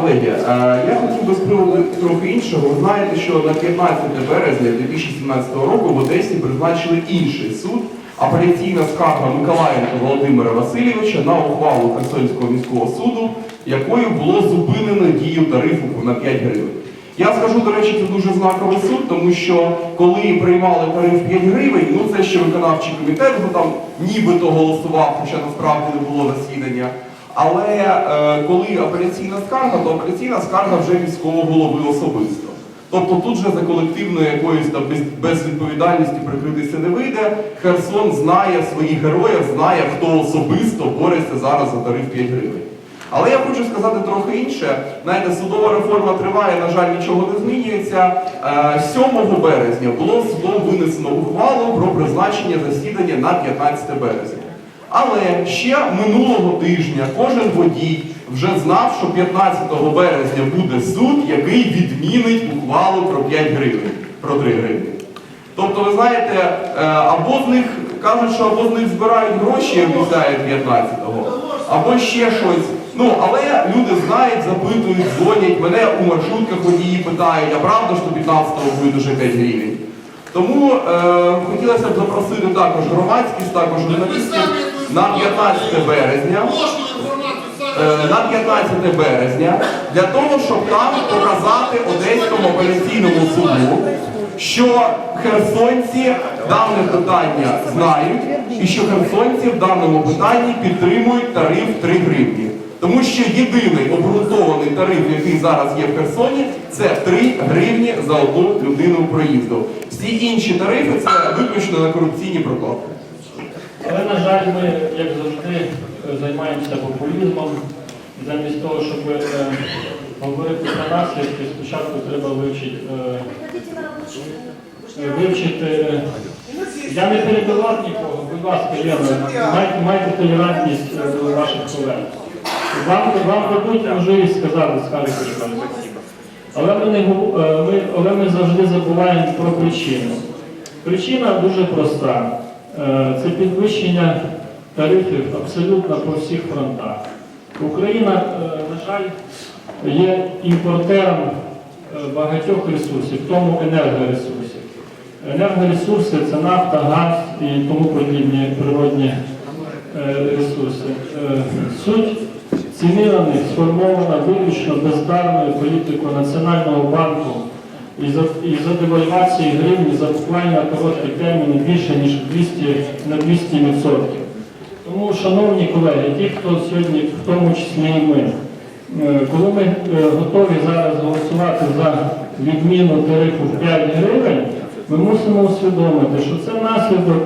Колеги, я хотів би з трохи іншого. Ви знаєте, що на 15 березня 2017 року в Одесі призначили інший суд, апеляційна скарга Миколаєнка Володимира Васильовича на ухвалу Херсонського міського суду, якою було зупинено дію тарифу на 5 гривень. Я скажу, до речі, це дуже знаковий суд, тому що коли приймали тариф 5 гривень, ну це ще виконавчий комітет, бо там нібито голосував, хоча насправді не було засідання. Але е, коли апеляційна скарга, то апеляційна скарга вже міського голови особисто. Тобто тут же за колективною якоюсь там без, безвідповідальністю прикритися не вийде. Херсон знає своїх героїв, знає, хто особисто бореться зараз за тариф 5 гривень. Але я хочу сказати трохи інше. Знаєте, судова реформа триває, на жаль, нічого не змінюється. Е, 7 березня було судом винесено ухвалу про призначення засідання на 15 березня. Але ще минулого тижня кожен водій вже знав, що 15 березня буде суд, який відмінить ухвалу про 5 гривень, про 3 гривні. Тобто, ви знаєте, е, або з них кажуть, що або з них збирають гроші, і обіцяють 15-го, або ще щось. Ну, але люди знають, запитують, дзвонять, мене у маршрутках водії питають, а правда, що 15-го буде вже 5 гривень? Тому е, хотілося б запросити також громадськість, також журналістів на 15 березня. Е, на 15 березня для того, щоб там показати Одеському апеляційному суду, що херсонці дане питання знають і що херсонці в даному питанні підтримують тариф 3 гривні. Тому що єдиний обґрунтований тариф, який зараз є в Херсоні, це 3 гривні за одну людину проїзду. Всі інші тарифи це виключно на корупційні прокладки. Але, на жаль, ми, як завжди, займаємося популізмом. Замість того, щоб е, говорити про наслідки, спочатку треба вивчити, е, вивчити. е, я не перебивав нікого, будь ласка, Лена, майте, майте толерантність е, до ваших колег. Вам, вам дадуть можливість сказати, скажете, що але ми, не, е, ми, але ми завжди забуваємо про причину. Причина дуже проста. Е, Це підвищення тарифів абсолютно по всіх фронтах. Україна, е, на жаль, є імпортером багатьох ресурсів, в тому енергоресурсів. Енергоресурси це нафта, газ і тому подібні природні ресурси. Суть ціни на них сформована виключно бездарною політикою Національного банку і за, девальвації гривні за буквально короткий термін більше ніж 200, на 200%. Тому, шановні колеги, ті, хто сьогодні, в тому числі і ми, е, коли ми е, готові зараз голосувати за відміну тарифу в 5 гривень, ми мусимо усвідомити, що це наслідок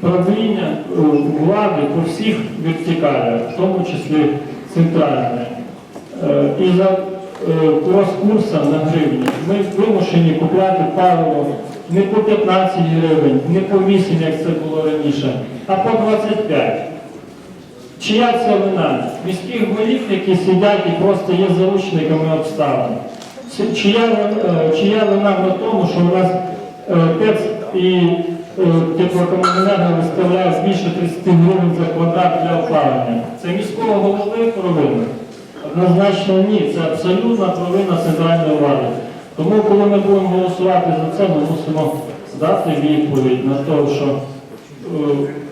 правління е, влади по всіх вертикалях, в тому числі центральної. Е, І за е, курсом на гривні ми вимушені купляти паливо не по 15 гривень, не по 8, як це було раніше, а по 25. Чия це вина? Міських голів, які сидять і просто є заручниками обставин. Чия, е, чия вина в тому, що у нас ТЕЦ і е, теплокомуненерго виставляють більше 30 гривень за квадрат для опалення? Це міського голови провина? Однозначно ні, це абсолютна провина центральної влади. Тому, коли ми будемо голосувати за це, ми мусимо дати відповідь на те, що е,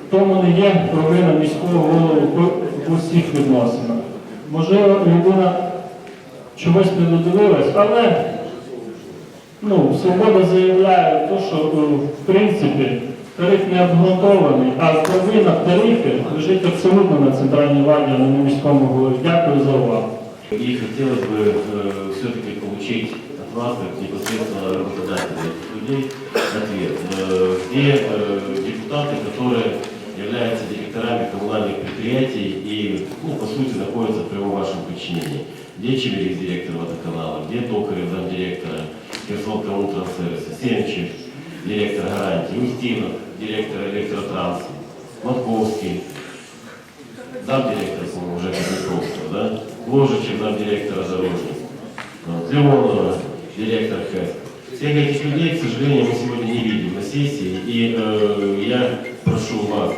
в тому не є провина міського голови в- в усіх відносинах. Можливо, людина чогось не додивилась, але ну, свобода заявляє те, що е, в принципі тариф не обґрунтований, а провина в тарифі лежить абсолютно на центральній владі, а не на міському голові. Дякую за увагу. И хотелось бы э, все-таки получить от вас, как непосредственно работодателя этих людей, ответ. Э, где э, депутаты, которые являются директорами коммунальных предприятий и, ну, по сути, находятся в прямом вашем подчинении? Где Чеверик, директор водоканала? Где Токарев, замдиректора Херсон Коммунтранссервиса? Семчев, директор гарантии? Устинов, директор электротранса? Матковский, замдиректора, по-моему, уже Кузнецовского, да? Ложичев, замдиректора дорожник. Вот, Леонова, директор ХЭС. Всех этих людей, к сожалению, мы сегодня не видим на сессии, и э, я прошу вас,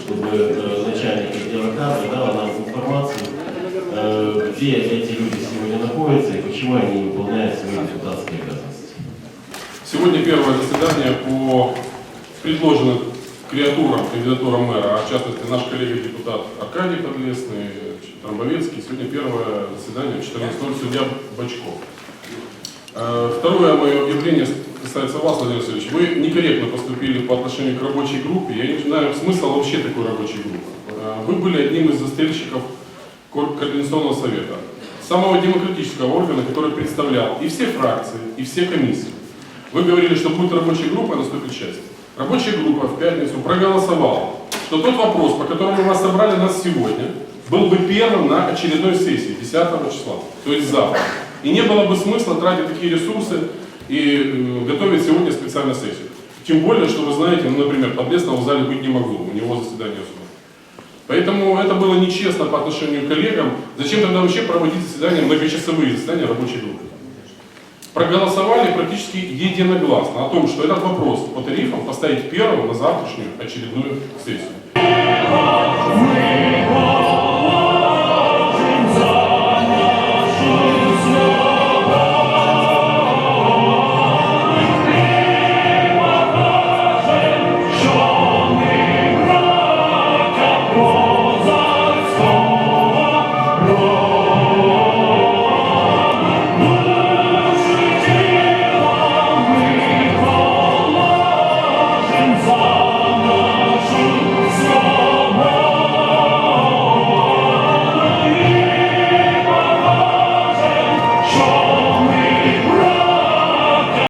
чтобы э, начальник отдела кадров дал нам информацию, э, где эти люди сегодня находятся и почему они выполняют свои депутатские обязанности. Сегодня первое заседание по предложенным креатурам, кандидатурам мэра, а в частности наш коллега-депутат Аркадий Подлесный, Трамбовецкий. Сегодня первое заседание в 14.00 судья Бачков. Э, Второе мое объявление касается вас, Владимир Васильевич. Вы некорректно поступили по отношению к рабочей группе. Я не знаю смысла вообще такой рабочей группы. Э, Вы были одним из застрельщиков Ко- Координационного совета, самого демократического органа, который представлял и все фракции, и все комиссии. Вы говорили, что будет рабочая группа, наступит счастье. Рабочая группа в пятницу проголосовала, что тот вопрос, по которому вас собрали нас сегодня, был бы первым на очередной сессии 10 числа, то есть завтра. И не было бы смысла тратить такие ресурсы и э, готовить сегодня специальную сессию. Тем более, что вы знаете, ну, например, Подлесного в зале быть не могло, у него заседание суда. Поэтому это было нечестно по отношению к коллегам. Зачем тогда вообще проводить заседания, многочасовые заседания рабочей группы? Проголосовали практически единогласно о том, что этот вопрос по тарифам поставить первым на завтрашнюю очередную сессию.